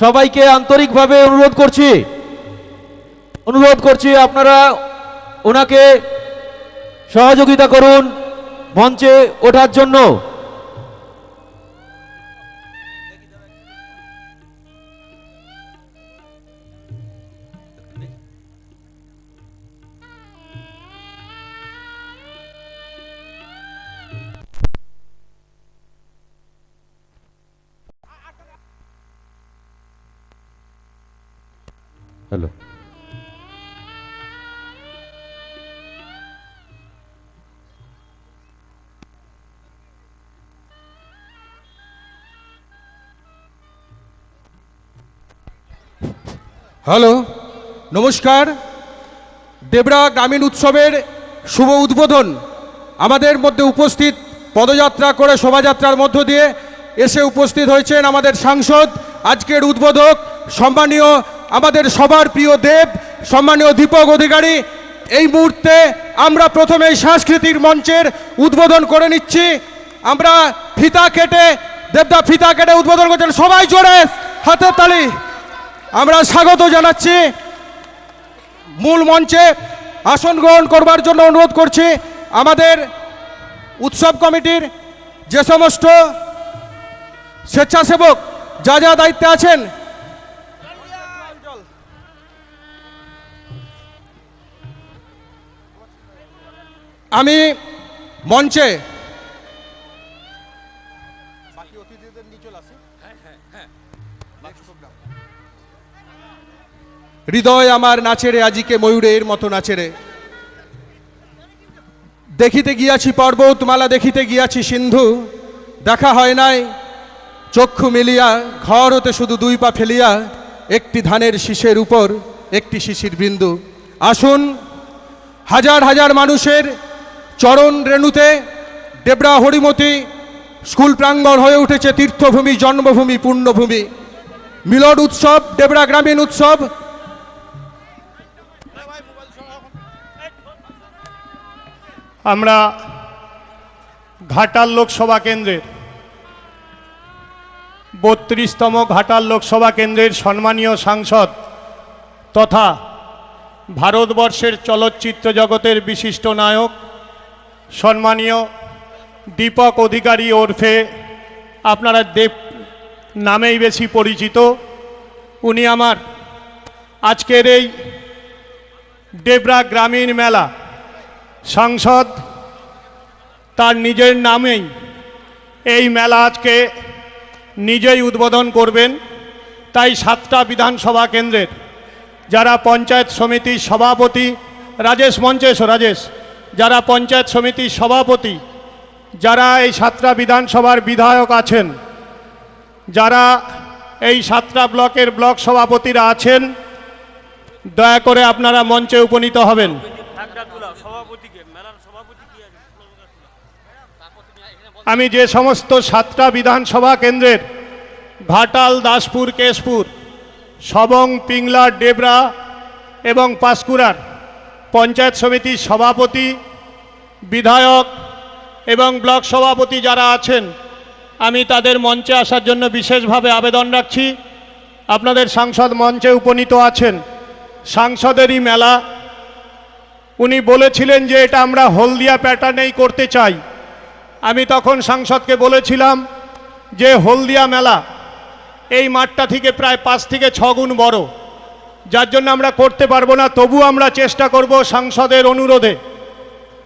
সবাইকে আন্তরিকভাবে অনুরোধ করছি। অনুরোধ করছি আপনারা ওনাকে সহযোগিতা করুন মঞ্চে ওঠার জন্য। হ্যালো। হ্যালো, নমস্কার। দেবরা গ্রামীণ উৎসবের শুভ উদ্বোধন। আমাদের মধ্যে উপস্থিত পদযাত্রা করে শোভাযাত্রার মধ্য দিয়ে এসে উপস্থিত হয়েছেন আমাদের সাংসদ, আজকের উদ্বোধক, সম্মানীয় আমাদের সবার প্রিয় দেব, সম্মানীয় দীপক অধিকারী, এই মুহূর্তে আমরা প্রথমে সাংস্কৃতিক মঞ্চের উদ্বোধন করে নিচ্ছি। আমরা ফিতা কেটে, দেবদা ফিতা কেটে উদ্বোধন করছেন। সবাই জোরে, হাতের তালি। আমরা স্বাগত জানাচ্ছি। মূল মঞ্চে আসন গ্রহণ করবার জন্য অনুরোধ করছি। আমাদের উৎসব কমিটির যে সমস্ত স্বেচ্ছাসেবক, যা যা দায়িত্বে আছেন আমি মঞ্চে হৃদয় আমার নাচেরে আজিকে ময়ূরের মতো নাচেরে। দেখিতে গিয়াছি পর্বত মালা দেখিতে গিয়াছি সিন্ধু। দেখা হয় নাই চক্ষু মিলিয়া ঘর হতে শুধু দুই পা ফেলিয়া একটি ধানের শীষের উপর একটি শিশির বিন্দু। আসুন হাজার হাজার মানুষের চরণ রেণুতে দেবরা হরিমতি স্কুল প্রাঙ্গণ হয়ে উঠেছে তীর্থভূমি, জন্মভূমি পুণ্যভূমি মিলন উৎসব, দেবরা গ্রামীণ উৎসব। আমরা ঘাটাল লোকসভা কেন্দ্রের বত্রিশতম ঘাটাল লোকসভা কেন্দ্রের সম্মানীয় সাংসদ তথা ভারতবর্ষের চলচ্চিত্র জগতের বিশিষ্ট নায়ক সম্মানীয় দীপক অধিকারী ওরফে আপনারা দেব নামেই বেশি পরিচিত, উনি আমার আজকের এই ডেবরা গ্রামীণ মেলা সাংসদ। তার নিজের নামেই এই মেলা আজকে নিজেই উদ্বোধন করবেন। তাই সাতটা বিধানসভা কেন্দ্রের যারা পঞ্চায়েত সমিতির সভাপতি রাজেশ মঞ্চেশ রাজেশ। যারা পঞ্চায়েত সমিতির সভাপতি, যারা এই সাতটা বিধানসভার বিধায়ক আছেন, যারা এই সাতটা ব্লকের ব্লক সভাপতিরা আছেন, দয়া করে আপনারা মঞ্চে উপনীত হবেন। আমি যে সমস্ত সাতটা বিধানসভা কেন্দ্রের, ঘাটাল, দাসপুর, কেশপুর, সবং, পিংলা, ডেবরা এবং পাঁশকুড়ার পঞ্চায়েত সমিতির সভাপতি, বিধায়ক এবং ব্লক সভাপতি যারা আছেন, আমি তাদের মঞ্চে আসার জন্য বিশেষভাবে আবেদন রাখছি। আপনাদের সাংসদ মঞ্চে উপনীত আছেন সাংসদেরই মেলা। উনি বলেছিলেন যে এটা আমরা হলদিয়া প্যাটার্নেই করতে চাই। আমি তখন সাংসদকে বলেছিলাম যে হলদিয়া মেলা এই মাঠটা থেকে প্রায় পাঁচ থেকে ছ গুণ বড়। যার জন্য আমরা করতে পারব না তবু আমরা চেষ্টা করব সাংসদের অনুরোধে।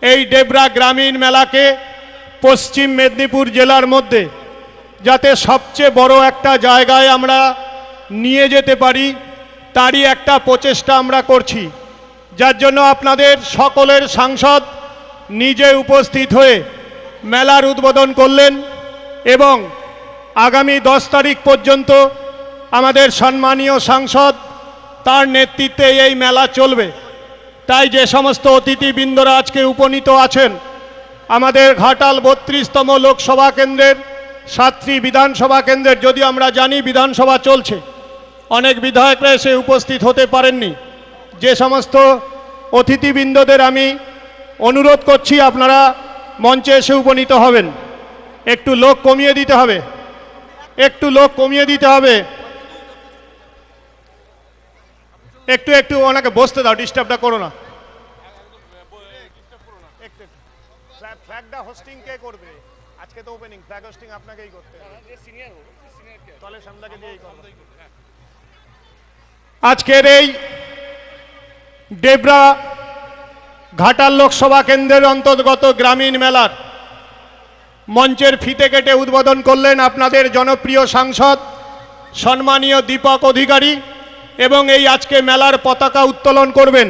এই ডেবরা গ্রামীণ মেলাকে পশ্চিম মেদিনীপুর জেলার মধ্যে যাতে সবচেয়ে বড় একটা জায়গায় আমরা নিয়ে যেতে পারি, তারই একটা প্রচেষ্টা আমরা করছি। যার জন্য আপনাদের সকলের সাংসদ নিজে উপস্থিত হয়ে মেলার উদ্বোধন করলেন এবং আগামী দশ তারিখ পর্যন্ত আমাদের সম্মানীয় সাংসদ তার নেতৃত্বে এই মেলা চলবে। তাই যে সমস্ত অতিথিবৃন্দরা আজকে উপনীত আছেন, আমাদের ঘাটাল বত্রিশতম লোকসভা কেন্দ্রের সাতটি বিধানসভা কেন্দ্রের যদি আমরা জানি বিধানসভা চলছে, অনেক বিধায়করা এসে উপস্থিত হতে পারেননি। যে সমস্ত অতিথিবৃন্দদের আমি অনুরোধ করছি, আপনারা মঞ্চে এসে উপনীত হবেন। একটু লোক কমিয়ে দিতে হবে। একটু লোক কমিয়ে দিতে হবে। একটু একটু ওনাকে বসতে দাও ডিস্টার্বটা করো না। ফ্ল্যাগটা হোস্টিং কে করবে? আজকে তো ওপেনিং ফ্ল্যাগ হোস্টিং আপনাকেই করতে তাহলে সামলাকে দিয়েই আজকের এই ডেবরা ঘাটাল লোকসভা কেন্দ্রের অন্তর্গত গ্রামীণ মেলার মঞ্চের ফিতে কেটে উদ্বোধন করলেন আপনাদের জনপ্রিয় সাংসদ সম্মানীয় দীপক অধিকারী। এবং এই আজকে মেলার পতাকা উত্তোলন করবেন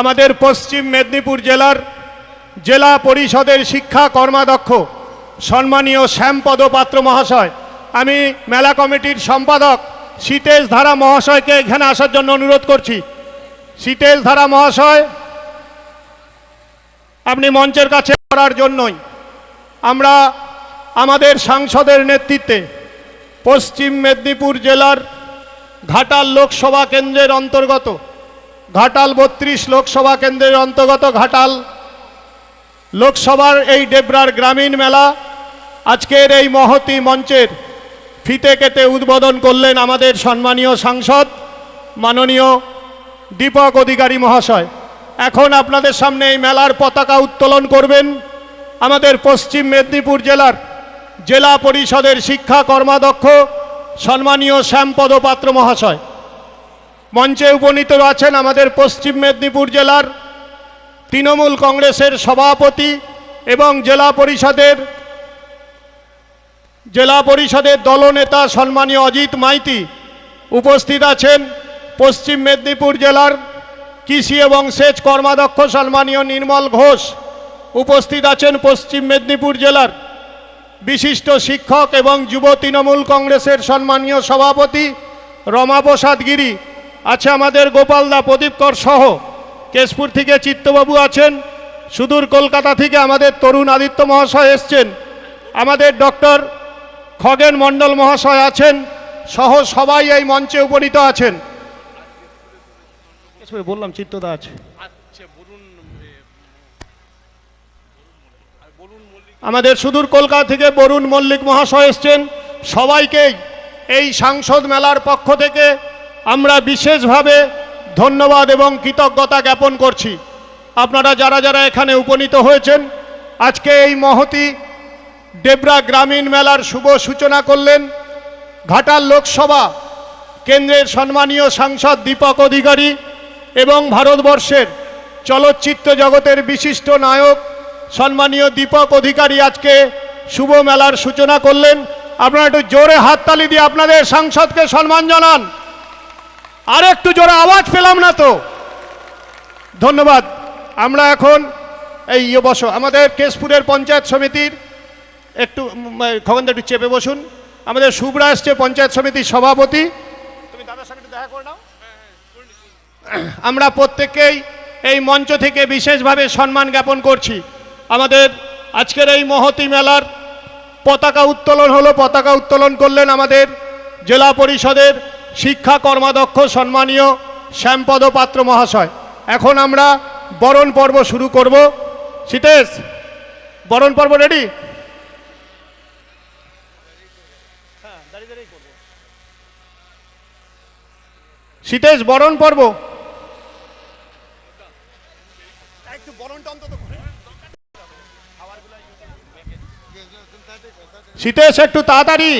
আমাদের পশ্চিম মেদিনীপুর জেলার জেলা পরিষদের শিক্ষা কর্মাধ্যক্ষ সম্মানীয় শ্যামপদ পাত্র মহাশয়। আমি মেলা কমিটির সম্পাদক সীতেশ ধারা মহাশয়কে এখানে আসার জন্য অনুরোধ করছি। সীতেশ ধারা মহাশয়, আপনি মঞ্চের কাছে করার জন্যই আমরা আমাদের সাংসদের নেতৃত্বে পশ্চিম মেদিনীপুর জেলার ঘাটাল লোকসভা কেন্দ্রের অন্তর্গত, ঘাটাল বত্রিশ লোকসভা কেন্দ্রের অন্তর্গত ঘাটাল। লোকসভার এই ডেবরার গ্রামীণ মেলা আজকের এই মহতি মঞ্চের ফিতে কেটে উদ্বোধন করলেন আমাদের সম্মানীয় সাংসদ, মাননীয় দীপক অধিকারী মহাশয়। এখন আপনাদের সামনে এই মেলার পতাকা উত্তোলন করবেন আমাদের পশ্চিম মেদিনীপুর জেলার জেলা পরিষদের শিক্ষা কর্মাধ্যক্ষ সম্মানীয় শ্যামপদ পাত্র মহাশয়, মঞ্চে উপনীত আছেন আমাদের পশ্চিম মেদিনীপুর জেলার তৃণমূল কংগ্রেসের সভাপতি এবং জেলা পরিষদের জেলা পরিষদের দলনেতা সম্মানীয় অজিত মাইতি উপস্থিত আছেন। পশ্চিম মেদিনীপুর জেলার কৃষি এবং সেচ কর্মাধ্যক্ষ সম্মানীয় নির্মল ঘোষ উপস্থিত আছেন পশ্চিম মেদিনীপুর জেলার বিশিষ্ট শিক্ষক এবং যুব তৃণমূল কংগ্রেসের সম্মানীয় সভাপতি রমাপ্রসাদ গিরি, আছে আমাদের গোপালদা প্রদীপকর সহ। কেশপুর থেকে চিত্তবাবু আছেন, সুদূর কলকাতা থেকে আমাদের তরুণ আদিত্য মহাশয় এসছেন, আমাদের ডক্টর খগেন মণ্ডল মহাশয় আছেন, সহ সবাই এই মঞ্চে উপনীত আছেন। বললাম চিত্তদা আছে। আমাদের সুদূর কলকাতা থেকে বরুণ মল্লিক মহাশয় এসছেন। সবাইকেই এই সাংসদ মেলার পক্ষ থেকে আমরা বিশেষভাবে ধন্যবাদ এবং কৃতজ্ঞতা জ্ঞাপন করছি। আপনারা যারা যারা এখানে উপনীত হয়েছেন, আজকে এই মহতি ডেবরা গ্রামীণ মেলার শুভ সূচনা করলেন। ঘাটাল লোকসভা কেন্দ্রের সম্মানীয় সাংসদ দীপক অধিকারী এবং ভারতবর্ষের চলচ্চিত্র জগতের বিশিষ্ট নায়ক সম্মানীয় দীপক অধিকারী আজকে শুভ মেলার সূচনা করলেন। আপনারা একটু জোরে হাততালি দিয়ে আপনাদের সাংসদকে সম্মান জানান। আর একটু জোরে আওয়াজ পেলাম না তো। ধন্যবাদ। আমরা এখন এই ইয়ে বসো, আমাদের কেশপুরের পঞ্চায়েত সমিতির একটু খগনদা একটু চেপে বসুন। আমাদের শুভ্রা এসছে পঞ্চায়েত সমিতির সভাপতি। তুমি দাদার সঙ্গে দেখা করে নাও। আমরা প্রত্যেককেই এই মঞ্চ থেকে বিশেষভাবে সম্মান জ্ঞাপন করছি। আমাদের আজকের এই মহতি মেলার পতাকা উত্তোলন হলো, পতাকা উত্তোলন করলেন আমাদের জেলা পরিষদের শিক্ষা কর্মাধ্যক্ষ সম্মানীয় শ্যামপদ পাত্র মহাশয়। এখন আমরা বরণ পর্ব শুরু করব। সীতেশ, বরণ পর্ব রেডি সীতেশ, বরণ পর্ব একটু বরণটা অন্তত করে। সীতেশ একটু তাড়াতাড়ি।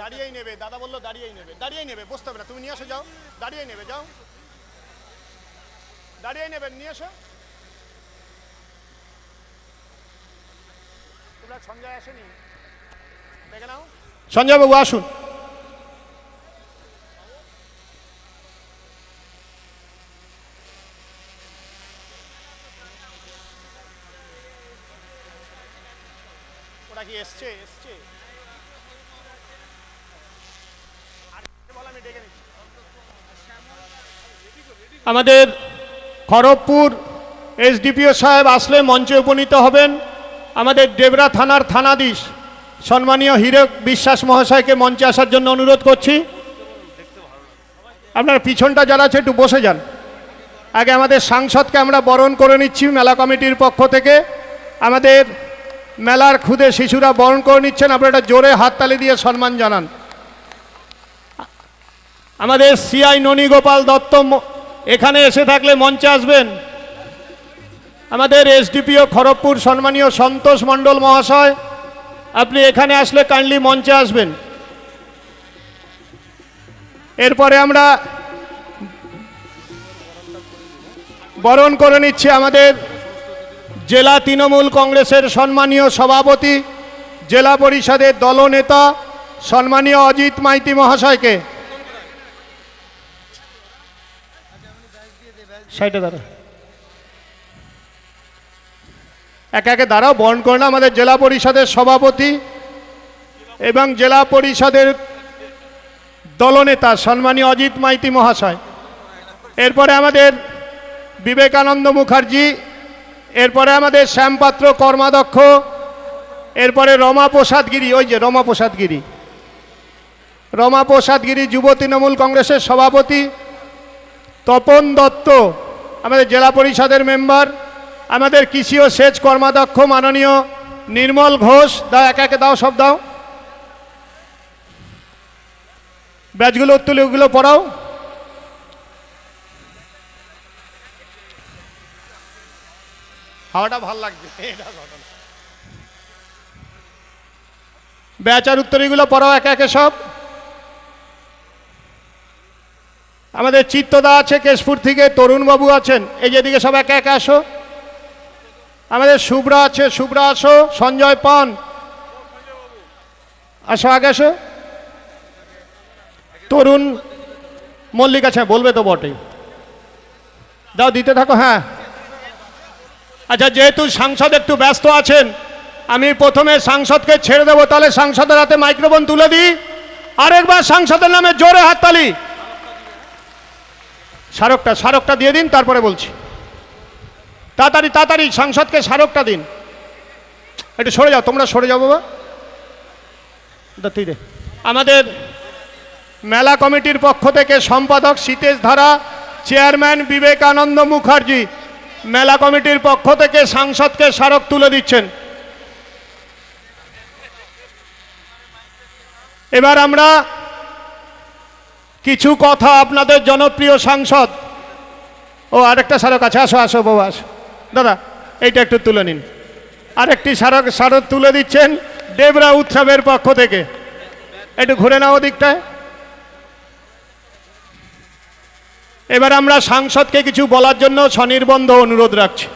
দাঁড়িয়েই নেবে। দাদা বলল দাঁড়িয়েই নেবে। দাঁড়িয়েই নেবে, বসতে হবে না। তুমি নিয়ে আসো, যাও। দাঁড়িয়ে নেবে, যাও। দাঁড়িয়ে নেবেন নিয়ে এসো। তোমরা সঞ্জয় আসেনি। দেখে নাও। সঞ্জয় বাবু আসুন। ওরা কি এসছে? এসছে। আর আমি ডেকে নিচ্ছি। আমাদের খড়গপুর এসডিপিও সাহেব আসলে মঞ্চে উপনীত হবেন আমাদের ডেবরা থানার থানাধীশ সম্মানীয় হীরক বিশ্বাস মহাশয়কে মঞ্চে আসার জন্য অনুরোধ করছি। আপনার পিছনটা যারা আছে একটু বসে যান। আগে আমাদের সাংসদকে আমরা বরণ করে নিচ্ছি মেলা কমিটির পক্ষ থেকে। আমাদের মেলার খুদে শিশুরা বরণ করে নিচ্ছেন, আপনারা একটা জোরে হাততালি দিয়ে সম্মান জানান। আমাদের সিআই ননী গোপাল দত্ত এখানে এসে থাকলে মঞ্চে আসবেন। আমাদের এসডিপিও খড়গপুর সম্মানীয় সন্তোষ মণ্ডল মহাশয়, আপনি এখানে আসলে কাইন্ডলি মঞ্চে আসবেন। এরপরে আমরা বরণ করে নিচ্ছি আমাদের জেলা তৃণমূল কংগ্রেসের সম্মানীয় সভাপতি, জেলা পরিষদের দলনেতা, সম্মানীয় অজিত মাইতি মহাশয়কে। সাইডে দাঁড়া। একে একে দাঁড়াও, বরণ করে না, আমাদের জেলা পরিষদের সভাপতি এবং জেলা পরিষদের দলনেতা সম্মানীয় অজিত মাইতি মহাশয়। এরপরে আমাদের বিবেকানন্দ মুখার্জি, এরপরে আমাদের শ্যামপাত্র কর্মাধ্যক্ষ, এরপরে রমা প্রসাদগিরি ওই যে রমা প্রসাদগিরি রমা প্রসাদগিরি যুব তৃণমূল কংগ্রেসের সভাপতি তপন দত্ত, আমাদের জেলা পরিষদের মেম্বার, আমাদের কৃষি ও সেচ কর্মাধ্যক্ষ মাননীয় নির্মল ঘোষ, দাও, একে একে দাও, সব দাও। ব্যাচগুলো তুলে ওগুলো পড়াও। হাওয়াটা ভালো লাগছে ব্যাচ আর উত্তরীগুলো পড়াও, একে একে সব। আমাদের চিত্তদা আছে, কেশপুর থেকে তরুণবাবু আছেন। এই যেদিকে সব একে একে আসো। আমাদের শুভ্রা আছে, শুভ্রা আসো, সঞ্জয় পান। আসো, আগে আসো। তরুণ মল্লিক আছে বলবে তো বটেই দাও, দিতে থাকো হ্যাঁ। আচ্ছা যেহেতু সাংসদ একটু ব্যস্ত আছেন, আমি প্রথমে সাংসদকে ছেড়ে দেবো, তাহলে সাংসদের হাতে মাইক্রোফোন তুলে দিই। আরেকবার সাংসদের নামে জোরে হাততালি। স্মারকটা স্মারকটা দিয়ে দিন, তারপরে বলছি। তাড়াতাড়ি তাড়াতাড়ি, সাংসদকে স্মারকটা দিন। একটু সরে যাও, তোমরা সরে যাও বাবা। দা। আমাদের মেলা কমিটির পক্ষ থেকে সম্পাদক সীতেশ ধারা, চেয়ারম্যান বিবেকানন্দ মুখার্জি মেলা কমিটির পক্ষ থেকে সাংসদকে স্মারক তুলে দিচ্ছেন। এবার আমরা কিছু কথা আপনাদের জনপ্রিয় সাংসদ। ও, আরেকটা স্মারক আছে, আসো আসো বাবা দাদা, এইটা একটু তুলে নিন। আরেকটি স্মারক স্মারক তুলে দিচ্ছেন দেবরা উৎসবের পক্ষ থেকে। একটু ঘুরে নাও দিকটায় এবার আমরা সাংসদকে কিছু বলার জন্য স্বনির্বন্ধ অনুরোধ রাখছি।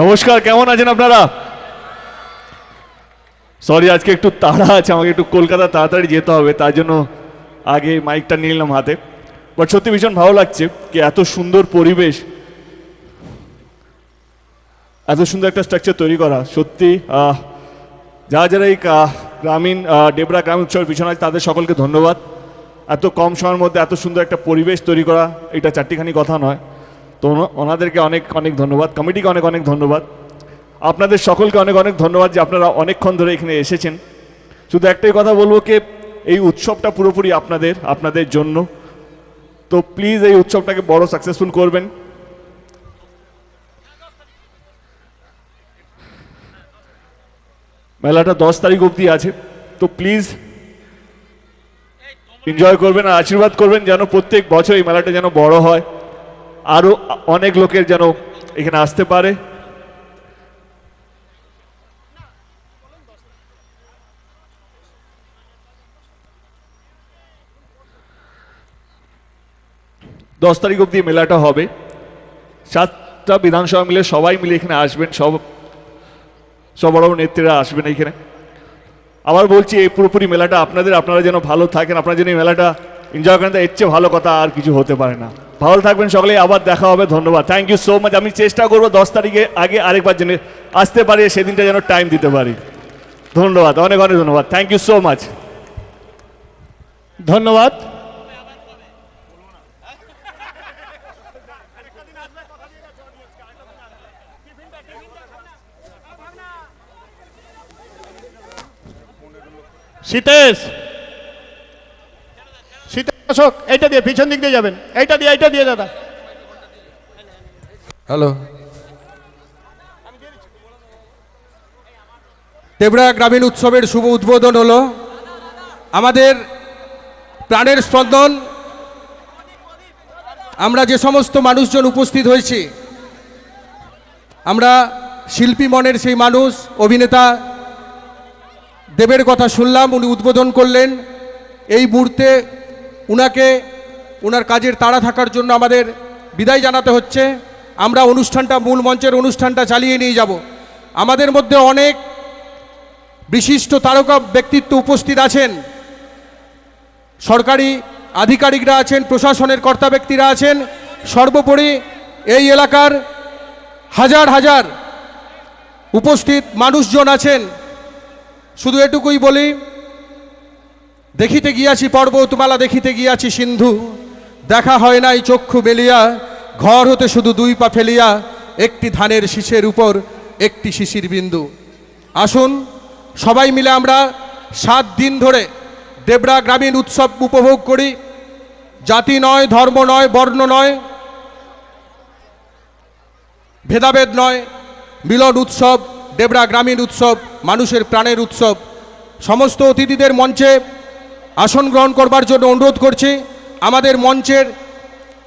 নমস্কার, কেমন আছেন আপনারা? সরি আজকে একটু তাড়া আছে, আমাকে একটু কলকাতা তাড়াতাড়ি যেতে হবে, তার জন্য আগে মাইকটা নিয়ে নিলাম হাতে। বাট সত্যি ভীষণ ভালো লাগছে কি এত সুন্দর পরিবেশ, এত সুন্দর একটা স্ট্রাকচার তৈরি করা। সত্যি যারা যারা এই গ্রামীণ ডেবরা গ্রামীণ উৎসবের পিছনে আছে, তাদের সকলকে ধন্যবাদ। এত কম সময়ের মধ্যে এত সুন্দর একটা পরিবেশ তৈরি করা, এটা চারটিখানি কথা নয়। তো ওনাদেরকে অনেক অনেক ধন্যবাদ। কমিটিকে অনেক অনেক ধন্যবাদ। আপনাদের সকলকে অনেক অনেক ধন্যবাদ যে আপনারা অনেকক্ষণ ধরে এখানে এসেছেন। শুধু একটাই কথা বলব কি, এই উৎসবটা পুরোপুরি আপনাদের আপনাদের জন্য। তো প্লিজ এই উৎসবটাকে বড় সাকসেসফুল করবেন। মেলাটা দশ তারিখ অবধি আছে। তো প্লিজ এনজয় করবেন আর আশীর্বাদ করবেন যেন প্রত্যেক বছর এই মেলাটা যেন বড় হয়। আরও অনেক লোকের যেন এখানে আসতে পারে। দশ তারিখ অবধি মেলাটা হবে। সাতটা বিধানসভা মিলে সবাই মিলে এখানে আসবেন, সব সব বড় বড় নেত্রীরা আসবেন এখানে। আবার বলছি, এই পুরোপুরি মেলাটা আপনাদের, আপনারা যেন ভালো থাকেন, আপনারা যেন এই মেলাটা এনজয় করেন এর চেয়ে ভালো কথা আর কিছু হতে পারে না। ভালো থাকবেন সকলে আবার দেখা হবে, ধন্যবাদ। থ্যাংক ইউ সো মাচ আমি চেষ্টা করব দশ তারিখে আগে আরেকবার জেনে আসতে পারি, সেদিনটা যেন টাইম দিতে পারি। ধন্যবাদ, অনেক অনেক ধন্যবাদ। থ্যাংক ইউ সো মাচ ধন্যবাদ। শীতেশ অশোক এইটা দিয়ে পিছন দিক দিয়ে যাবেন। এইটা দিয়ে এইটা দিয়ে, দাদা। হ্যালো। দেবরা গ্রামীণ উৎসবের শুভ উদ্বোধন হলো। আমাদের প্রাণের স্পন্দন। আমরা যে সমস্ত মানুষজন উপস্থিত হয়েছি, আমরা শিল্পী মনের সেই মানুষ, অভিনেতা দেবের কথা শুনলাম, উনি উদ্বোধন করলেন। এই মুহূর্তে উনাকে ওনার কাজের তাড়া থাকার জন্য আমাদের বিদায় জানাতে হচ্ছে। আমরা অনুষ্ঠানটা, মূল মঞ্চের অনুষ্ঠানটা চালিয়ে নিয়ে যাব। আমাদের মধ্যে অনেক বিশিষ্ট তারকা ব্যক্তিত্ব উপস্থিত আছেন। সরকারি আধিকারিকরা আছেন, প্রশাসনের কর্তা ব্যক্তিরা আছেন। সর্বোপরি এই এলাকার হাজার হাজার উপস্থিত মানুষজন আছেন। শুধু এটুকুই বলি দেখিতে গিয়াছি পর্বতমালা, দেখিতে গিয়াছি সিন্ধু। দেখা হয় নাই চক্ষু বেলিয়া, ঘর হতে শুধু দুই পা ফেলিয়া, একটি ধানের শীষের উপর, একটি শিশির বিন্দু। আসুন, সবাই মিলে আমরা সাত দিন ধরে দেবরা গ্রামীণ উৎসব উপভোগ করি। জাতি নয়, ধর্ম নয়, বর্ণ নয়, ভেদাভেদ নয়, মিলন উৎসব, দেবরা গ্রামীণ উৎসব, মানুষের প্রাণের উৎসব। সমস্ত অতিথিদের মঞ্চে আসন গ্রহণ করবার জন্য অনুরোধ করছি। আমাদের মঞ্চের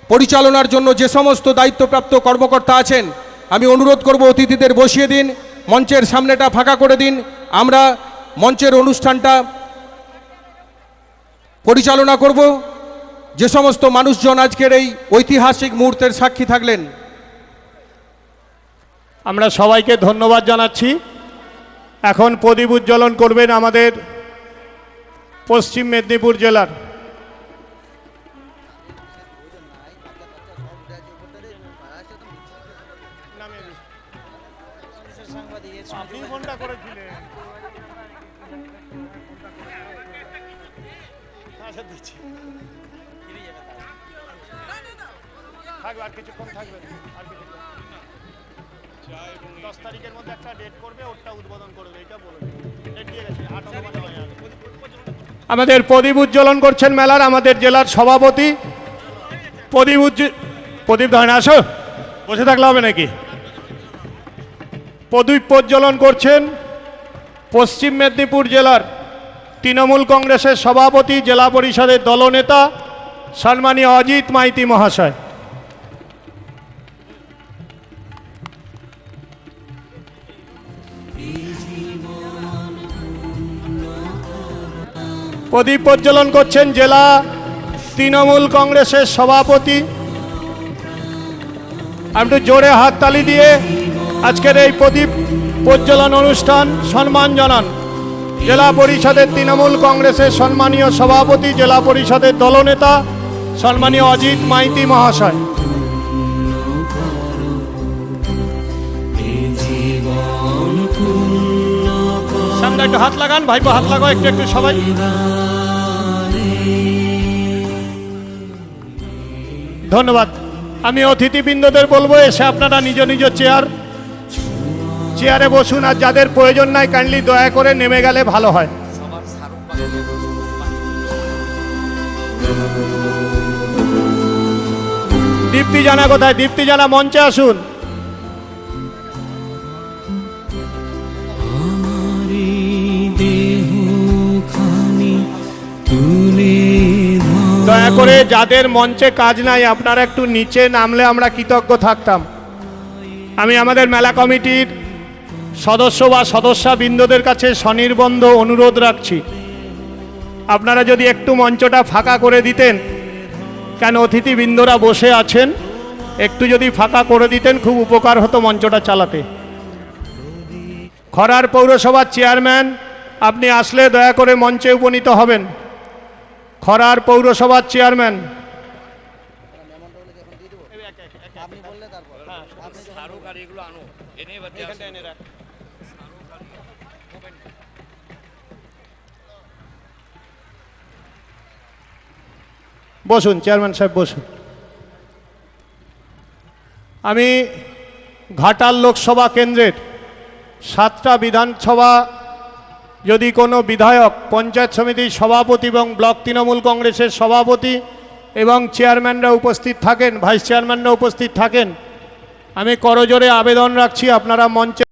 পরিচালনার জন্য যে সমস্ত দায়িত্বপ্রাপ্ত কর্মকর্তা আছেন, আমি অনুরোধ করব অতিথিদের বসিয়ে দিন, মঞ্চের সামনেটা ফাঁকা করে দিন। আমরা মঞ্চের অনুষ্ঠানটা পরিচালনা করব। যে সমস্ত মানুষজন আজকের এই ঐতিহাসিক মুহূর্তের সাক্ষী থাকলেন। আমরা সবাইকে ধন্যবাদ জানাচ্ছি। এখন প্রদীপ উজ্জ্বলন করবেন আমাদের পশ্চিম মেদিনীপুর জেলার। কিছুক্ষণ থাকবে। আর দশ তারিখের মধ্যে একটা ডেট করবে ওটা উদ্বোধন করবে, এটা বলে ডেট দিয়ে গেছে, আট। আমাদের প্রদীপ উজ্জ্বলন করছেন মেলার আমাদের জেলার সভাপতি। প্রদীপ উজ্জ, প্রদীপ ধরেন আসো। বসে থাকলে হবে নাকি? প্রদীপ উজ্জ্বলন করছেন পশ্চিম মেদিনীপুর জেলার তৃণমূল কংগ্রেসের সভাপতি, জেলা পরিষদের দলনেতা, সম্মানীয় অজিত মাইতি মহাশয়। প্রদীপ প্রজ্বলন করছেন জেলা তৃণমূল কংগ্রেসের সভাপতি। আমি একটু জোরে হাততালি দিয়ে আজকের এই প্রদীপ প্রজ্বলন অনুষ্ঠান সম্মান জানান। জেলা পরিষদের তৃণমূল কংগ্রেসের সম্মানীয় সভাপতি, জেলা পরিষদের দলনেতা, সম্মানীয় অজিত মাইতি মহাশয়। সামনে একটু হাত লাগান, ভাইপো হাত লাগাও, একটু একটু সবাই। ধন্যবাদ। আমি অতিথিবৃন্দদের বলব, এসে আপনারা নিজ নিজ চেয়ার, চেয়ারে বসুন, আর যাদের প্রয়োজন নাই, কাইন্ডলি দয়া করে নেমে গেলে ভালো হয়। দীপ্তি জানা কোথায়? দীপ্তি জানা মঞ্চে আসুন। দয়া করে যাদের মঞ্চে কাজ নাই, আপনারা একটু নিচে নামলে আমরা কৃতজ্ঞ থাকতাম। আমি আমাদের মেলা কমিটির সদস্য বা সদস্যা বৃন্দদের কাছে স্বনির্বন্ধ অনুরোধ রাখছি। আপনারা যদি একটু মঞ্চটা ফাঁকা করে দিতেন, কেন অতিথিবৃন্দরা বসে আছেন, একটু যদি ফাঁকা করে দিতেন, খুব উপকার হতো মঞ্চটা চালাতে। খরার পৌরসভার চেয়ারম্যান, আপনি আসলে দয়া করে মঞ্চে উপনীত হবেন। খরার পৌরসভার চেয়ারম্যান। বসুন চেয়ারম্যান সাহেব বসুন। আমি ঘাটাল লোকসভা কেন্দ্রের সাতটা বিধানসভা যদি কোনো বিধায়ক, পঞ্চায়েত সমিতির সভাপতি এবং ব্লক তৃণমূল কংগ্রেসের সভাপতি এবং চেয়ারম্যানরা উপস্থিত থাকেন, ভাইস চেয়ারম্যানরা উপস্থিত থাকেন, আমি করজোরে আবেদন রাখছি, আপনারা মঞ্চে